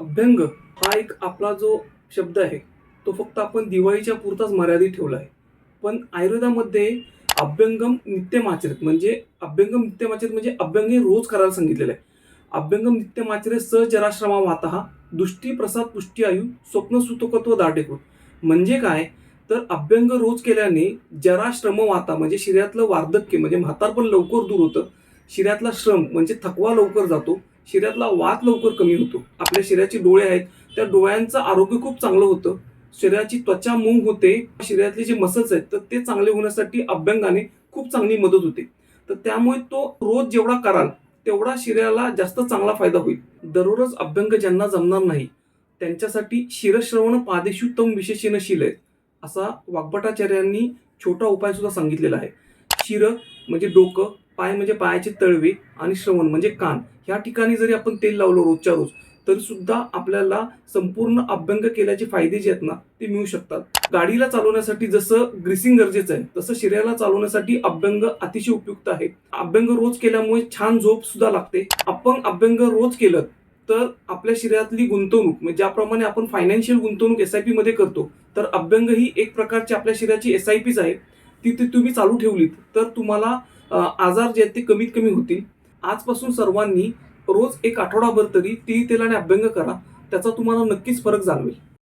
अभ्यंग हा एक आपला जो शब्द आहे तो फक्त आपण दिवाळीच्या पुरताच मर्यादित ठेवला आहे. पण आयुर्वेदामध्ये अभ्यंगम नित्यमाचरित म्हणजे अभ्यंगम नित्यमाचरित म्हणजे अभ्यंग हे रोज करायला सांगितलेलं आहे. अभ्यंगम नित्यमाचरित स जराश्रमा वाता दुष्टी प्रसाद पुष्टी आयु स्वप्न सुतकत्व दाटेकृत. म्हणजे काय? तर अभ्यंग रोज केल्याने जराश्रम वाता म्हणजे शरीरातलं वार्धक्य म्हणजे म्हातारपण लवकर दूर होतं. शरीरातला श्रम म्हणजे थकवा लवकर जातो. शरीरातला वात लवकर कमी होतो. आपल्या शरीराचे डोळे आहेत त्या डोळ्यांचं आरोग्य खूप चांगलं होतं. शरीराची त्वचा मूग होते. शरीरातले जे मसल्स आहेत तर ते चांगले होण्यासाठी अभ्यंगाने खूप चांगली मदत होते. तर त्यामुळे तो रोज जेवढा कराल तेवढा शरीराला जास्त चांगला फायदा होईल. दररोज अभ्यंग ज्यांना जमणार नाही त्यांच्यासाठी शिरश्रवण पादेशुत्तम विशेषणशील आहेत असा वाग्भटाचार्यांनी छोटा उपाय सुद्धा सांगितलेला आहे. शिर म्हणजे डोकं पाय म्हणजे पायाचे तळवे आणि श्रवण म्हणजे कान. ह्या ठिकाणी जरी आपण तेल लावलं रोजच्या रोज तरी सुद्धा आपल्याला संपूर्ण अभ्यंग केल्याचे फायदे जे आहेत ना ते मिळू शकतात. गाडीला चालवण्यासाठी जसं ग्रीसिंग गरजेचं आहे तसं शरीराला चालवण्यासाठी अभ्यंग अतिशय उपयुक्त आहे. अभ्यंग रोज केल्यामुळे छान झोप सुद्धा लागते. आपण अभ्यंग रोज केलं तर आपल्या शरीरातली गुंतवणूक म्हणजे ज्याप्रमाणे आपण फायनान्शियल गुंतवणूक एस आय पी मध्ये करतो तर अभ्यंग ही एक प्रकारची आपल्या शरीराची एस आय पीच आहे. ती ती तुम्ही चालू ठेवलीत तर तुम्हाला आजार जे आहेत ते कमीत कमी होतील. आजपासून सर्वांनी रोज एक आठवडाभर तरी ती तेलाने अभ्यंग करा त्याचा तुम्हाला नक्कीच फरक जाणवेल.